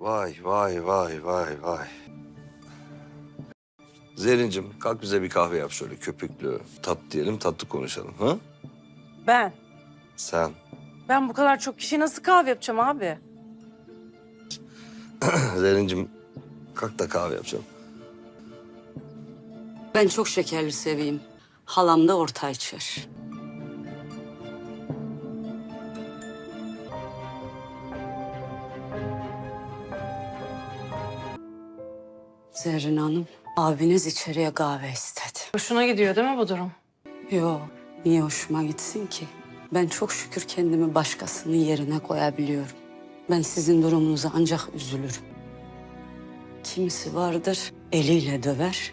Vay vay vay vay vay. Zerincim kalk bize bir kahve yap şöyle köpüklü. Tat diyelim tatlı konuşalım. Ha? Ben. Sen. Ben bu kadar çok kişiye nasıl kahve yapacağım abi? Zerincim kalk da kahve yapacağım. Ben çok şekerli seveyim. Halam da orta içer. Zerrin Hanım, abiniz içeriye kahve istedi. Hoşuna gidiyor değil mi bu durum? Yo, niye hoşuma gitsin ki? Ben çok şükür kendimi başkasının yerine koyabiliyorum. Ben sizin durumunuza ancak üzülürüm. Kimisi vardır eliyle döver,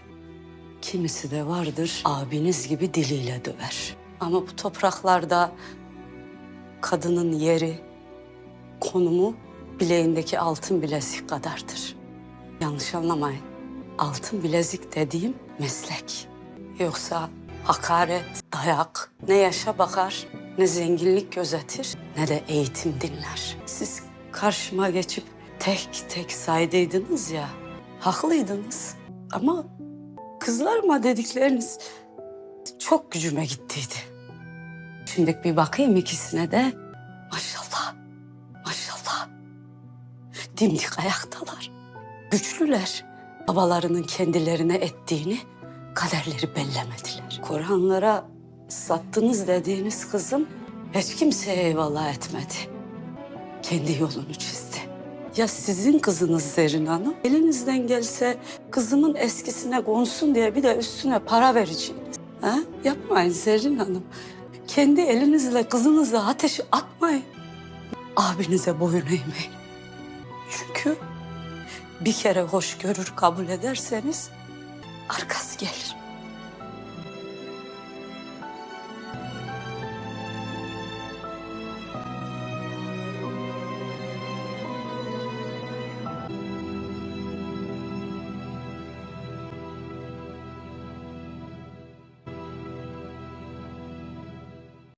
kimisi de vardır abiniz gibi diliyle döver. Ama bu topraklarda kadının yeri, konumu bileğindeki altın bilezik kadardır. Yanlış anlamayın. Altın bilezik dediğim meslek. Yoksa hakaret, dayak ne yaşa bakar, ne zenginlik gözetir, ne de eğitim dinler. Siz karşıma geçip tek tek saydıydınız ya, haklıydınız. Ama kızlarıma dedikleriniz çok gücüme gittiydi. Şimdi bir bakayım ikisine de. Maşallah, maşallah. Dimdik ayaktalar. Güçlüler. Babalarının kendilerine ettiğini kaderleri bellemediler. Kur'anlara sattınız dediğiniz kızım hiç kimseye eyvallah etmedi. Kendi yolunu çizdi. Ya sizin kızınız Zerrin Hanım? Elinizden gelse kızımın eskisine konsun diye bir de üstüne para vereceğiniz. Ha? Yapmayın Zerrin Hanım. Kendi elinizle kızınıza ateş atmayın. Abinize boyun eğmeyin. Çünkü bir kere hoş görür kabul ederseniz arkası gelir.